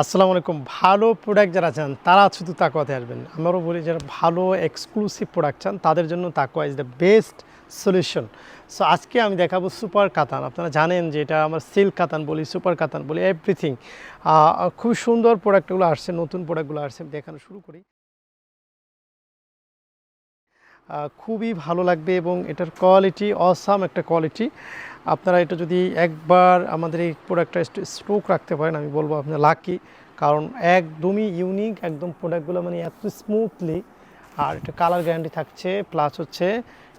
আসসালামু আলাইকুম। ভালো প্রোডাক্ট যারা চান, তারা শুধু তাকুয়াতে আসবেন। আমারও বলি, যারা ভালো এক্সক্লুসিভ প্রোডাক্ট চান, তাদের জন্য তাকোয়া is the best solution so আজকে আমি দেখাবো সুপার কাতান। আপনারা জানেন যে এটা আমার সিল্ক কাতান বলি সুপার কাতান বলি এভরিথিং খুব সুন্দর প্রোডাক্টগুলো আসছে, নতুন প্রোডাক্টগুলো আসছে দেখানো শুরু করি। খুবই ভালো লাগবে এবং এটার কোয়ালিটি অসাম একটা কোয়ালিটি আপনারা এটা যদি একবার আমাদের এই প্রোডাক্টটা স্টোক রাখতে পারেন, আমি বলব আপনার লাকি কারণ একদমই ইউনিক একদম প্রোডাক্টগুলো মানে এত স্মুথলি আর এটা কালার গ্যারান্টি থাকছে প্লাস হচ্ছে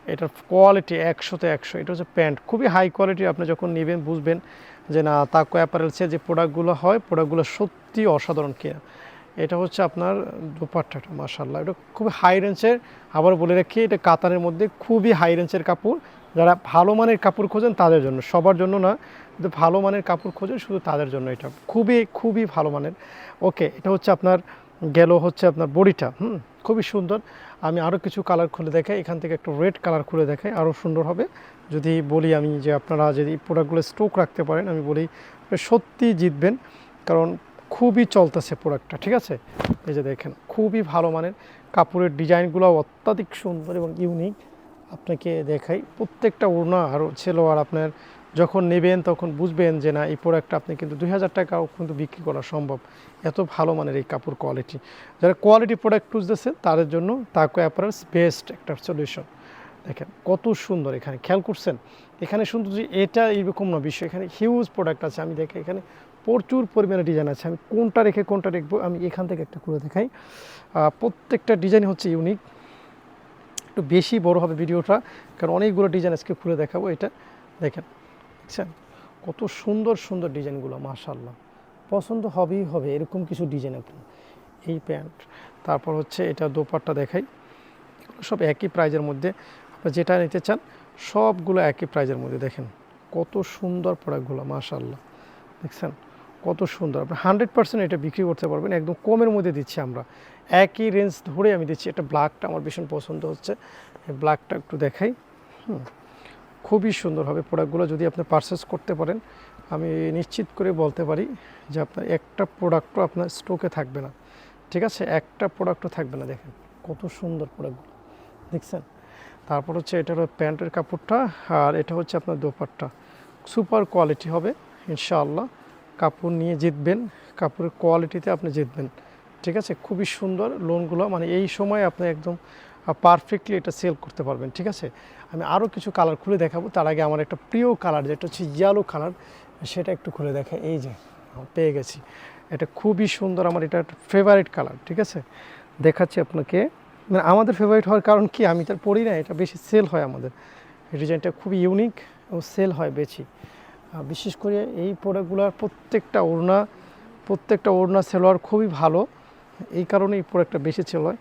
এটার কোয়ালিটি একশোতে একশো, এটা হচ্ছে প্যান্ট খুবই হাই কোয়ালিটি আপনি যখন নেবেন বুঝবেন যে না তাকো অ্যাপারেলসে যে প্রোডাক্টগুলো হয় প্রোডাক্টগুলো সত্যি অসাধারণ কিনা এটা হচ্ছে আপনার দুপাট্টাটা মাশাল্লাহ এটা খুবই হাই রেঞ্জের আবার বলে রাখি, এটা কাতানের মধ্যে খুবই হাই রেঞ্জের কাপড়। যারা ভালো মানের কাপড় খোঁজেন তাদের জন্য, সবার জন্য না, কিন্তু ভালো মানের কাপড় খোঁজেন শুধু তাদের জন্য এটা। খুবই খুবই ভালো মানের। ওকে এটা হচ্ছে আপনার, গেল হচ্ছে আপনার বডিটা, হুম, খুবই সুন্দর। আমি আরও কিছু কালার খুলে দেখাই, এখান থেকে একটু রেড কালার খুলে দেখাই আরও সুন্দর হবে। যদি বলি আমি যে আপনারা যদি প্রোডাক্টগুলো স্টোক রাখতে পারেন, আমি বলি সত্যি জিতবেন। কারণ খুবই চলতেছে প্রোডাক্টটা ঠিক আছে? এই যে দেখেন, খুবই ভালো মানের কাপড়ের ডিজাইনগুলো অত্যাধিক সুন্দর এবং ইউনিক আপনাকে দেখাই, প্রত্যেকটা ওড়না আর আর আপনার যখন নেবেন তখন বুঝবেন যে না, এই প্রোডাক্টটা আপনি কিন্তু দুই হাজার টাকাও কিন্তু বিক্রি করা সম্ভব। এত ভালো মানের এই কাপড় কোয়ালিটি যারা কোয়ালিটি প্রোডাক্ট খুঁজতেছে, তাদের জন্য তাকো অ্যাপারেলস বেস্ট একটা সলিউশন দেখেন, কত সুন্দর এখানে, খেয়াল করছেন? এখানে শুধু যে এটা এইরকম না বিষয় এখানে হিউজ প্রোডাক্ট আছে। আমি দেখি এখানে প্রচুর পরিমাণে ডিজাইন আছে। আমি কোনটা রেখে কোনটা দেখব আমি এখান থেকে একটা করে দেখাই। প্রত্যেকটা ডিজাইন হচ্ছে ইউনিক একটু বেশি বড় হবে ভিডিওটা, কারণ অনেকগুলো ডিজাইন আজকে খুলে দেখাবো এটা। দেখেন, দেখছেন? কত সুন্দর সুন্দর ডিজাইনগুলো মাশাল্লাহ পছন্দ হবেই হবে, এরকম কিছু ডিজাইন আপনি এই প্যান্ট, তারপর হচ্ছে এটা দোপাট্টা দেখাই। এগুলো সব একই প্রাইজের মধ্যে। আপনারা যেটা নিতে চান, সবগুলো একই প্রাইজের মধ্যে। দেখেন, কত সুন্দর প্রোডাক্টগুলো মাশাল্লাহ দেখছেন? কত সুন্দর। আপনি হান্ড্রেড পার্সেন্ট এটা বিক্রি করতে পারবেন। একদম কমের মধ্যে দিচ্ছি আমরা। একই রেঞ্জ ধরে আমি দিচ্ছি। এটা ব্ল্যাকটা আমার ভীষণ পছন্দ হচ্ছে। ব্ল্যাকটা একটু দেখাই। হুম। খুবই সুন্দর হবে প্রোডাক্টগুলো যদি আপনি পারচেস করতে পারেন, আমি নিশ্চিত করে বলতে পারি যে আপনার একটা প্রোডাক্টও আপনার স্টকে থাকবে না। ঠিক আছে? একটা প্রোডাক্টও থাকবে না। দেখেন, কত সুন্দর প্রোডাক্টগুলো দেখছেন? তারপর হচ্ছে এটা হলো প্যান্টের কাপড়টা আর এটা হচ্ছে আপনার দোপাট্টা। সুপার কোয়ালিটি হবে, ইনশাআল্লাহ। কাপড় নিয়ে জিতবেন, কাপড়ের কোয়ালিটিতে আপনি জিতবেন। ঠিক আছে? খুবই সুন্দর লোনগুলো মানে এই সময় আপনি একদম পারফেক্টলি এটা সেল করতে পারবেন, ঠিক আছে? আমি আরও কিছু কালার খুলে দেখাবো, তার আগে আমার একটা প্রিয় কালার যেটা হচ্ছে ইয়েলো কালার সেটা একটু খুলে দেখা এই যে পেয়ে গেছি। এটা খুবই সুন্দর, আমার এটা একটা ফেভারিট কালার ঠিক আছে? দেখাচ্ছি আপনাকে। মানে আমাদের ফেভারিট হওয়ার কারণ কি? আমি তার পড়ি না, এটা বেশি সেল হয় আমাদের। ডিজাইনটা খুবই ইউনিক এবং সেল হয় বেশি। বিশেষ করে এই প্রোডাক্টগুলোর প্রত্যেকটা ওড়না প্রত্যেকটা ওড়না সেলোয়ার খুবই ভালো। এই কারণে এই প্রোডাক্টটা বেশি সেল হয়।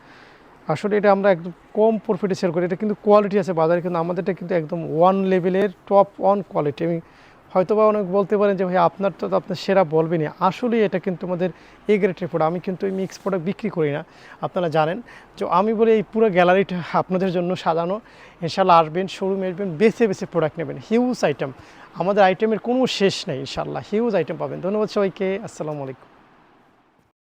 আসলে এটা আমরা একদম কম প্রফিটে সেল করি। এটা কিন্তু কোয়ালিটি আছে বাজারে, কিন্তু আমাদেরটা কিন্তু একদম ওয়ান লেভেলের টপ ওয়ান কোয়ালিটি আমি হয়তো বা অনেক বলতে পারেন যে ভাই আপনার তো আপনার সেরা বলবেনই। আসলে এটা কিন্তু আমাদের এ গ্রেটের প্রোডাক্ট আমি কিন্তু এই মিক্স প্রোডাক্ট বিক্রি করি না। আপনারা জানেন যে আমি বলি এই পুরো গ্যালারিটা আপনাদের জন্য সাজানো। ইনশাল্লাহ আসবেন শোরুমে আসবেন, বেছে বেছে প্রোডাক্ট নেবেন। হিউজ আইটেম আমাদের আইটেমের কোনো শেষ নেই ইনশাল্লাহ হিউজ আইটেম পাবেন। ধন্যবাদ সবাইকে। আসসালামু আলাইকুম।